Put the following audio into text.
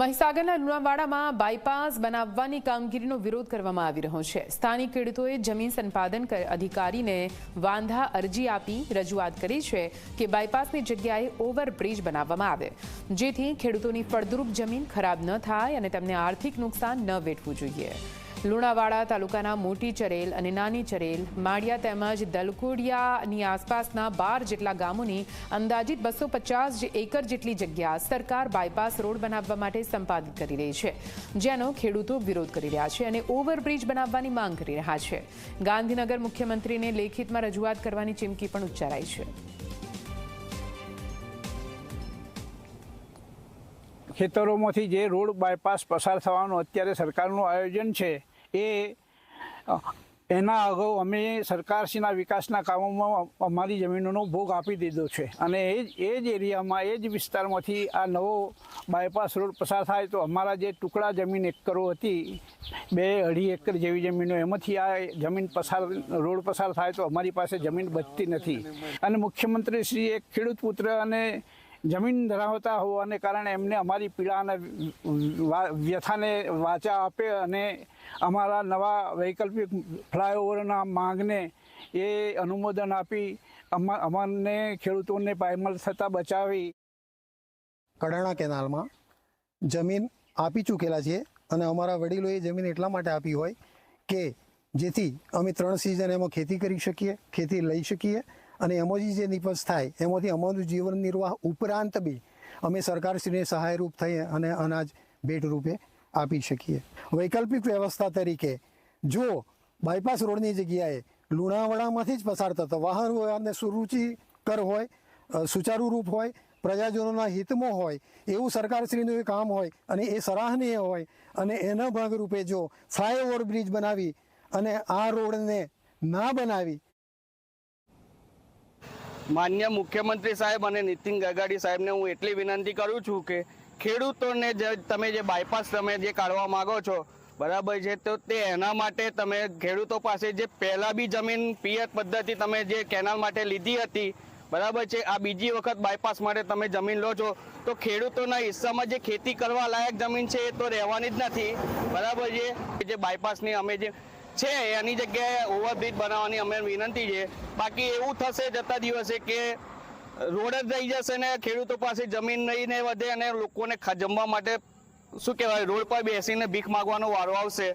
મહીસાગરના લુણાવાડામાં bypass બનાવવાની કામગીરીનો વિરોધ કરવામાં આવી રહ્યો છે. સ્થાનિક ખેડૂતોએ જમીન સંપાદન અધિકારીને વાંધા અરજી આપી રજૂઆત કરી છે કે બાયપાસની જગ્યાએ ઓવરબ્રિજ બનાવવામાં આવે, જેથી ખેડૂતોની ફળદ્રુપ જમીન ખરાબ ન થાય અને તેમને આર્થિક નુકસાન ન વેઠવું જોઈએ. લુણાવાડા તાલુકાના મોટી ચરેલ અને નાની ચરેલ, માળિયા તેમજ દલકોડિયાની આસપાસના બાર જેટલા ગામોની અંદાજિત બસો પચાસ એકર જેટલી જગ્યા સરકાર બાયપાસ રોડ બનાવવા માટે સંપાદિત કરી રહી છે, જેનો ખેડૂતો વિરોધ કરી રહ્યા છે અને ઓવરબ્રિજ બનાવવાની માંગ કરી રહ્યા છે. ગાંધીનગર મુખ્યમંત્રીને લેખિતમાં રજૂઆત કરવાની ચીમકી પણ ઉચ્ચારાઈ છે. ખેતરોમાંથી જે રોડ બાયપાસ પસાર થવાનું અત્યારે સરકારનું આયોજન છે એ એના અગાઉ અમે સરકારશ્રીના વિકાસના કામોમાં અમારી જમીનોનો ભોગ આપી દીધો છે. અને એ જ એ જ એરિયામાં, એ જ વિસ્તારમાંથી આ નવો બાયપાસ રોડ પસાર થાય તો અમારા જે ટુકડા જમીન એકરો હતી, બે અઢી એકર જેવી જમીનો, એમાંથી આ જમીન પસાર, રોડ પસાર થાય તો અમારી પાસે જમીન બચતી નથી. અને મુખ્યમંત્રી શ્રી એક ખેડૂત પુત્ર અને જમીન ધરાવતા હોવાને કારણે એમને અમારી પીડા અને વ્યથાને વાચા આપે અને અમારા નવા વૈકલ્પિક ફ્લાયઓવરના માંગને એ અનુમોદન આપી અમા, અમને ખેડૂતોને પાયમલ થતાં બચાવી. કડાણા કેનાલમાં જમીન આપી ચૂકેલા છે અને અમારા વડીલોએ જમીન એટલા માટે આપી હોય કે જેથી અમે ત્રણ સિઝન એમાં ખેતી કરી શકીએ, ખેતી લઈ શકીએ અને એમાંથી જે નિપજ થાય, એમાંથી અમારું જીવન નિર્વાહ ઉપરાંત બી અમે સરકારશ્રીને સહાયરૂપ થઈ અને અનાજ ભેટ રૂપે આપી શકીએ. વૈકલ્પિક વ્યવસ્થા તરીકે જો બાયપાસ રોડની જગ્યાએ લુણાવાડામાંથી જ પસાર થતો વાહન વ્યવહારને સુરુચિકર હોય સુચારુરૂપ સુચારુ રૂપ હોય, પ્રજાજનોના હિતમાં હોય, એવું સરકારશ્રીનું એ કામ હોય અને એ સરાહનીય હોય અને એના ભાગરૂપે જો ફ્લાયઓવર બ્રિજ બનાવી અને આ રોડને ના બનાવી માન્ય મુખ્યમંત્રી સાહેબ અને નીતિન ગગાડી સાહેબને હું એટલી વિનંતી કરું છું કે ખેડૂતોને જે તમે જે બાયપાસ તમે જે કાઢવા માંગો છો, બરાબર છે, તો તે એના માટે તમે ખેડૂતો પાસે જે પહેલાં બી જમીન પિયત પદ્ધતિ તમે જે કેનાલ માટે લીધી હતી, બરાબર છે, આ બીજી વખત બાયપાસ માટે તમે જમીન લો છો, તો ખેડૂતોના હિસ્સામાં જે ખેતી કરવા લાયક જમીન છે એ તો રહેવાની જ નથી, બરાબર છે, જે બાયપાસની અમે જે છે, એની જગ્યાએ ઓવરબ્રિજ બનાવવાની અમે વિનંતી છે. બાકી એવું થશે જતા દિવસે કે રોડ જ રહી જશે ને ખેડૂતો પાસે જમીન નહીં વધે અને લોકોને જમવા માટે શું કહેવાય, રોડ પર બેસીને ભીખ માગવાનો વારો આવશે.